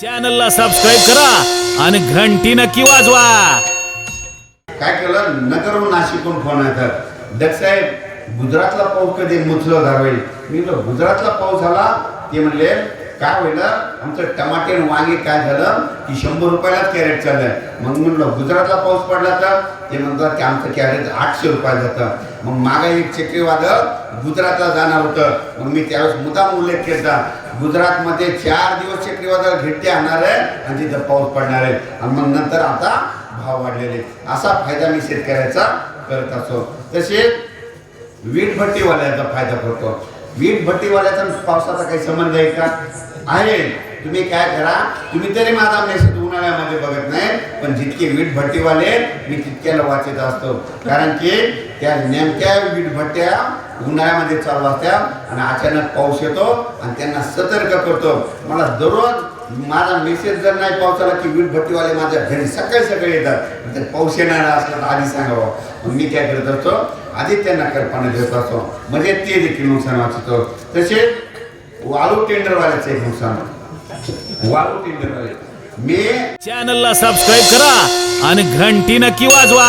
चॅनलला सबस्क्राईब करा आणि घंटी नक्की वाजवा. काय केलं? नगर नाशिकहून फोन येतात दक्षाहेब गुजरातला पाऊस कधी मुसळधार होईल मी म्हणलं गुजरातला पाऊस झाला? ते म्हणले काय होईल आमचं टमाटे आणि वांगे काय झालं की शंभर रुपयालाच कॅरेट चाललंय मग म्हणलं गुजरातला पाऊस पडला तर? ते म्हणतात की आमचं कॅरेट आठशे रुपयाला जातं. मग मागा एक चक्रीवादळ गुजरातला जाणार होतं. मग मी त्यावेळेस मुद्दाम उल्लेख केला गुजरातमध्ये चार दिवस चक्रीवादळ घिट्टे आणणार आहे आणि तिथं पाऊस पडणार आहे. आणि मग नंतर आता भाव वाढलेले असा फायदा मी शेतकऱ्याचा करत असतो. तसेच वीट भट्टीवाल्याचा फायदा करतो. वीट भट्टीवाल्याचा पावसाचा काही संबंध आहे का? आहे तुम्ही काय करा तुम्ही तरी माझा मेसेज उन्हाळ्यामध्ये बघत नाही पण जितके वीट भट्टीवाले मी तितक्याला वाचत असतो. कारण की त्या नेमक्या वीट भट्ट्या उन्हाळ्यामध्ये चालू असत्या आणि अचानक पाऊस येतो आणि त्यांना सतर्क करतो. मला दररोज माझा मेसेज जर नाही पावसाला की वीट भट्टीवाले माझ्या घरी सकाळी सकाळी येतात तर पाऊस येणार असला तर आधी सांगावं मग मी काय करत असतो आधी त्यांना कल्पना देत असतो. म्हणजे ते देखील नुकसान वाचतो तसेच वाळू टेंडरवाल्याचं एक नुकसान वाळू टेंडरवाले. मी चॅनलला सबस्क्राईब करा आणि घंटी नक्की वाजवा.